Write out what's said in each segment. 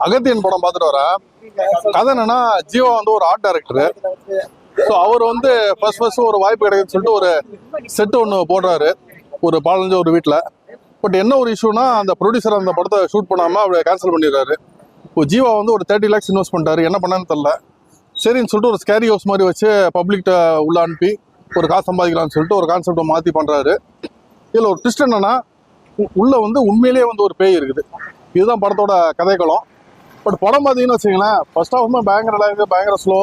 அகத்தியன் படம் பார்த்துட்டு வர கதை என்னன்னா ஜீவா வந்து ஒரு ஆர்ட் டைரக்டர் ஸோ அவர் வந்து ஃபர்ஸ்ட் ஃபர்ஸ்ட் ஒரு வாய்ப்பு கிடைக்குதுன்னு சொல்லிட்டு ஒரு செட்டு ஒன்று போடுறாரு. ஒரு பாலஞ்ச ஒரு வீட்டில் பட் என்ன ஒரு இஷ்யூனா அந்த ப்ரொடியூசர் அந்த படத்தை ஷூட் பண்ணாமல் அவரை கேன்சல் பண்ணிடுறாரு. இப்போ ஜீவா வந்து ஒரு தேர்ட்டி லேக்ஸ் இன்வெஸ்ட் பண்ணிட்டாரு. என்ன பண்ணான்னு தெரில சரின்னு சொல்லிட்டு ஒரு ஸ்கேரி ஹவுஸ் மாதிரி வச்சு பப்ளிக்கிட்ட உள்ள அனுப்பி ஒரு காசு சம்பாதிக்கலாம்னு சொல்லிட்டு ஒரு கான்செப்டை மாற்றி பண்ணுறாரு இதில் ஒரு ட்விஸ்ட் என்னன்னா உள்ள வந்து உண்மையிலேயே வந்து ஒரு பேய் இருக்குது. இதுதான் படத்தோட கதைக்களம். பட் படம் பார்த்தீங்கன்னு வச்சுங்களேன் ஃபர்ஸ்ட் ஹாஃப்மே பயங்கர அளவுக்கு பயங்கர ஸ்லோ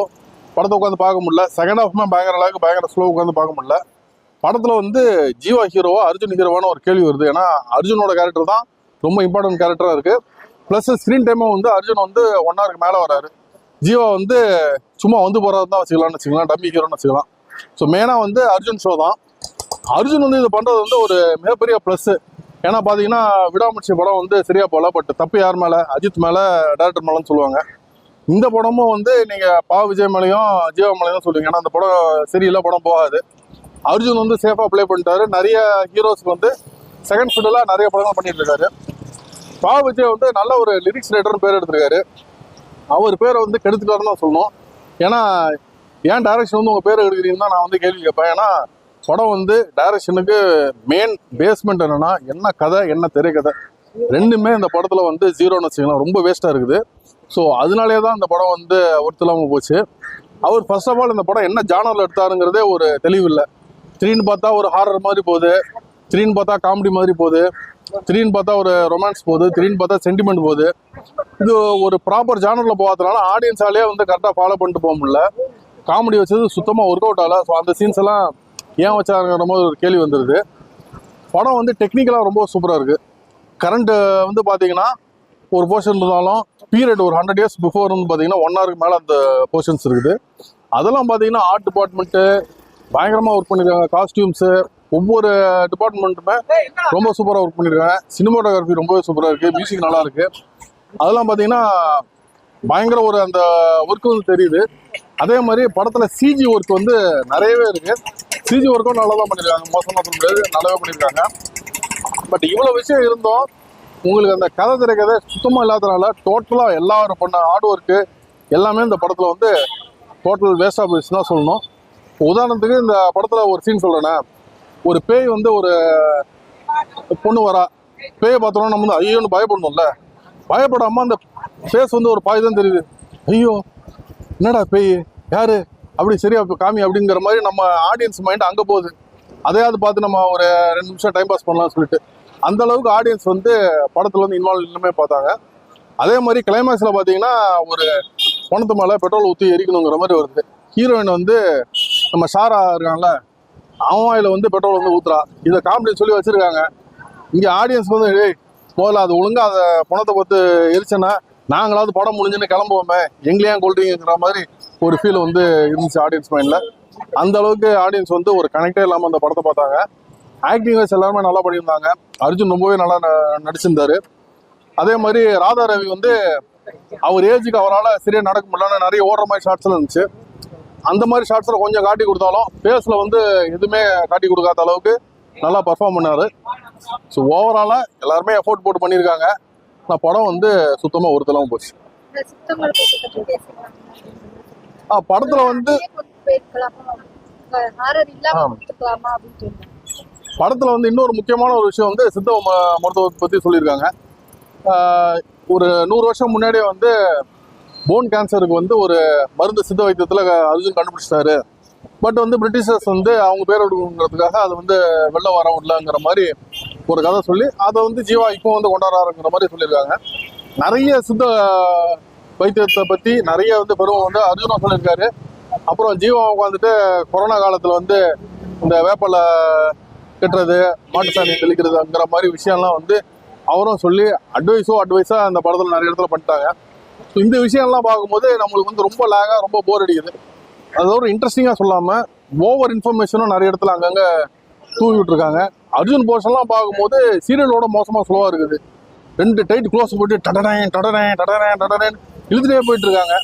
படத்தை உட்காந்து பார்க்க முடியல. செகண்ட் ஹாஃப்மே பயங்கர அளவுக்கு பயங்கர ஸ்லோ உட்காந்து பார்க்க முடியல. படத்தில் வந்து ஜீவா ஹீரோவா அர்ஜுன் ஹீரோவான ஒரு கேள்வி வருது. ஏன்னா அர்ஜுனோட கேரக்டர் தான் ரொம்ப இம்பார்ட்டன்ட் கேரக்டராக இருக்குது ப்ளஸ் ஸ்க்ரீன் டைமும் வந்து அர்ஜுன் வந்து ஒன் ஹவருக்கு மேலே வராரு. ஜீவா வந்து சும்மா வந்து போகிறது தான் வச்சுக்கலாம்னு வச்சுக்கலாம் டம்மி ஹீரோன்னு வச்சுக்கலாம். ஸோ மெயினாக வந்து அர்ஜுன் ஷோ தான். அர்ஜுன் வந்து இது பண்ணுறது வந்து ஒரு மிகப்பெரிய ப்ளஸ்ஸு ஏன்னா பார்த்தீங்கன்னா விடாமுச்சி படம் வந்து சரியா போகல பட் தப்பு யார் மேலே? அஜித் மேலே டேரக்டர் மேலேன்னு சொல்லுவாங்க. இந்த படமும் வந்து நீங்கள் பா. விஜய் மேலேயும் ஜீவா மேலேயும் சொல்லுவீங்க. ஏன்னா அந்த படம் சரியில்லை படம் போகாது. அர்ஜுன் வந்து சேஃபாக ப்ளே பண்ணிட்டாரு. நிறைய ஹீரோஸ்க்கு வந்து செகண்ட் ஃபுட்டில் நிறைய படங்கள் பண்ணிட்டு இருக்காரு பா. விஜய் வந்து நல்ல ஒரு லிரிக்ஸ் ரைட்டர்னு பேர் எடுத்திருக்காரு. அவர் பேரை வந்து கெடுத்துட்டாருன்னு தான் சொல்லணும். ஏன்னா ஏன் டேரக்ஷன் வந்து உங்கள் பேர் எடுக்கிறீங்கன்னு தான் நான் வந்து கேள்வி கேட்பேன். ஏன்னா படம் வந்து டைரக்ஷனுக்கு மெயின் பேஸ்மெண்ட் என்னன்னா என்ன கதை என்ன திரைக்கதை? ரெண்டுமே இந்த படத்தில் வந்து ஜீரோன்னு வச்சுக்கலாம் ரொம்ப வேஸ்ட்டாக இருக்குது. ஸோ அதனாலே தான் இந்த படம் வந்து ஒருத்தலாமல் போச்சு. அவர் ஃபர்ஸ்ட் ஆஃப் ஆல் இந்த படம் என்ன ஜானரில் எடுத்தாருங்கிறதே ஒரு தெளிவு இல்லை த்ரீன்னு பார்த்தா ஒரு ஹாரர் மாதிரி போகுது. த்ரீன்னு பார்த்தா காமெடி மாதிரி போகுது. த்ரீன்னு பார்த்தா ஒரு ரொமான்ஸ் போகுது. த்ரீன்னு பார்த்தா சென்டிமெண்ட் போகுது. இது ஒரு ப்ராப்பர் ஜானரில் போகாதனால ஆடியன்ஸாலே வந்து கரெக்டாக ஃபாலோ பண்ணிட்டு போக முடியல. காமெடி வச்சது சுத்தமாக ஒர்க் அவுட் ஆகல. ஸோ அந்த சீன்ஸ் எல்லாம் ஏன் வச்சாங்கிற போது ஒரு கேள்வி வந்துடுது படம் வந்து டெக்னிக்கலாக ரொம்ப சூப்பராக இருக்குது கரண்ட்டு வந்து பார்த்தீங்கன்னா ஒரு போர்ஷன் இருந்தாலும் பீரியட் ஒரு ஹண்ட்ரட் இயர்ஸ் பிஃபோர் வந்து பார்த்தீங்கன்னா ஒன் ஹவருக்கு மேலே அந்த போர்ஷன்ஸ் இருக்குது. அதெல்லாம் பார்த்தீங்கன்னா ஆர்ட் டிபார்ட்மெண்ட்டு பயங்கரமாக ஒர்க் பண்ணியிருக்காங்க காஸ்டியூம்ஸு ஒவ்வொரு டிபார்ட்மெண்ட்டுமே ரொம்ப சூப்பராக ஒர்க் பண்ணியிருக்காங்க சினிமாட்டோகிராஃபி ரொம்பவே சூப்பராக இருக்குது மியூசிக் நல்லா இருக்குது அதெல்லாம் பார்த்தீங்கன்னா பயங்கர ஒரு அந்த ஒர்க் வந்து தெரியுது. அதே மாதிரி படத்தில் சிஜி ஒர்க் வந்து நிறையவே இருக்குது சிஜி ஒர்க்கும் நல்லா தான் பண்ணியிருக்காங்க மோசமாக சொல்ல முடியாது. நல்லாவே பண்ணியிருக்காங்க பட் இவ்வளோ விஷயம் இருந்தோம் உங்களுக்கு அந்த கதை திரைக்கதை சுத்தமாக இல்லாததுனால டோட்டலாக எல்லாரும் பண்ண ஹார்ட் ஒர்க்கு எல்லாமே இந்த படத்தில் வந்து டோட்டல் வேஸ்ட் ஆஃப் தான் சொல்லணும். உதாரணத்துக்கு இந்த படத்தில் ஒரு சீன் சொல்கிறேன்னா ஒரு பேய் வந்து ஒரு பொண்ணு வரா. பேயை பார்த்தோன்னா நம்ம வந்து ஐயோன்னு பயப்படணும்ல பயப்படாமல் அந்த ஃபேஸ் வந்து ஒரு பாய் தான் தெரியுது. ஐயோ என்னடா பேய்? யார்? அப்படி சரியா இப்ப காமி அப்படிங்கிற மாதிரி நம்ம ஆடியன்ஸ் மைண்ட் அங்கே போகுது. அதையாவது பார்த்து நம்ம ஒரு ரெண்டு நிமிஷம் டைம் பாஸ் பண்ணலாம்னு சொல்லிட்டு. அந்த அளவுக்கு ஆடியன்ஸ் வந்து படத்தில் வந்து இன்வால்வ் இன்னுமே பார்த்தாங்க. அதே மாதிரி கிளைமேக்ஸில் பார்த்தீங்கன்னா ஒரு பணத்து மேலே பெட்ரோல் ஊற்றி எரிக்கணுங்கிற மாதிரி வருது. ஹீரோயின் வந்து நம்ம ஷாரா இருக்கான்ல அவன் வாயில் வந்து பெட்ரோல் வந்து ஊத்துறா. இதை காமெடி சொல்லி வச்சுருக்காங்க. இங்கே ஆடியன்ஸ் வந்து ஏய் முதல்ல அது ஒழுங்காக அதை பணத்தை பார்த்து எரிச்சேன்னா நாங்களாவது படம் முடிஞ்சுன்னு கிளம்புவோமே எங்களையும் கொள்றீங்கிற மாதிரி ஒரு ஃபீல் வந்து இருந்துச்சு ஆடியன்ஸ் மைண்டில் அந்த அளவுக்கு ஆடியன்ஸ் வந்து ஒரு கனெக்டே இல்லாமல் அந்த படத்தை பார்த்தாங்க. ஆக்டிங் வைஸ் எல்லாருமே நல்லா பண்ணியிருந்தாங்க. அர்ஜுன் ரொம்பவே நல்லா ந- நடிச்சிருந்தாரு. அதே மாதிரி ராதா ரவி வந்து அவர் ஏஜுக்கு அவரால் சரியாக நடக்க முடியலன்னு நிறைய ஓடுற மாதிரி ஷார்ட்ஸ்லாம் இருந்துச்சு. அந்த மாதிரி ஷார்ட்ஸில் கொஞ்சம் காட்டி கொடுத்தாலும் ஃபேஸில் வந்து எதுவுமே காட்டி கொடுக்காத அளவுக்கு நல்லா பர்ஃபார்ம் பண்ணார். ஸோ ஓவராலாக எல்லாருமே எஃபோர்ட் போட்டு பண்ணியிருக்காங்க. ஆனால் படம் வந்து சுத்தமாக ஒருத்தலாமல் போச்சு. படத்தில் வந்து. படத்தில் வந்து இன்னொரு முக்கியமான ஒரு விஷயம் வந்து சித்த மருத்துவத்தை பற்றி சொல்லியிருக்காங்க. ஒரு நூறு வருஷம் முன்னாடியே வந்து போன் கேன்சருக்கு வந்து ஒரு மருந்து சித்த வைத்தியத்தில் அர்ஜுன் கண்டுபிடிச்சிட்டாரு. பட் வந்து பிரிட்டிஷர்ஸ் வந்து அவங்க பேர் எடுக்கணுங்கிறதுக்காக அது வந்து வெளில வர விடலங்கிற மாதிரி ஒரு கதை சொல்லி அதை வந்து ஜீவா இப்போ வந்து கொண்டாடுறாருங்கிற மாதிரி சொல்லியிருக்காங்க. நிறைய சித்த வைத்தியத்தை பற்றி நிறைய வந்து பெருமை வந்து அர்ஜுனா சொல்லியிருக்காரு. அப்புறம் ஜீவா உட்காந்துட்டு கொரோனா காலத்தில் வந்து இந்த வேப்பலை கட்டுறது மாட்டு சாணி தெளிக்கிறதுங்கிற மாதிரி விஷயம்லாம் வந்து அவரும் சொல்லி அட்வைஸோ அட்வைஸாக அந்த படத்தில் நிறைய இடத்துல பண்ணிட்டாங்க. ஸோ இந்த விஷயம்லாம் பார்க்கும்போது நம்மளுக்கு வந்து ரொம்ப லேகாக ரொம்ப போர் அடிக்குது. அது ஒரு இன்ட்ரெஸ்டிங்காக சொல்லாமல் ஓவர் இன்ஃபர்மேஷனும் நிறைய இடத்துல அங்கங்கே தூவி விட்டுருக்காங்க. அர்ஜுன் போர்ஷன்லாம் பார்க்கும்போது சீரியலோட மோசமாக ஸ்லோவாக இருக்குது. ரெண்டு டைட் க்ளோஸ் போட்டு டடனேன் டடனேன் டடனேன் டடனேன் இழுத்துட்டே போயிட்டு இருக்காங்க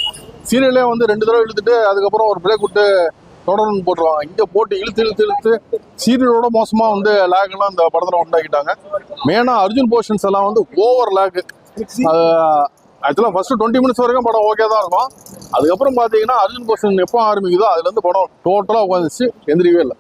சீரியலே வந்து ரெண்டு தடவை இழுத்துட்டு அதுக்கப்புறம் ஒரு பிரேக் விட்டு தொடர்ந்து போட்டுருவாங்க. இங்க போட்டு இழுத்து இழுத்து இழுத்து சீரியலோட மோசமா வந்து லேக் எல்லாம் இந்த படத்துல உண்டாக்கிட்டாங்க. மெயினா அர்ஜுன் போர்ஷன்ஸ் எல்லாம் வந்து ஓவர் லேக் ஆக்சுவலாக ஃபர்ஸ்ட் டுவெண்ட்டி மினிட்ஸ் வரைக்கும் படம் ஓகே தான் இருக்கும். அதுக்கப்புறம் பார்த்தீங்கன்னா அர்ஜுன் போர்ஷன் எப்போ ஆரம்பிக்குதோ அதுலேருந்து படம் டோட்டலாக உட்காந்துச்சு எந்திரிக்கவே இல்லை.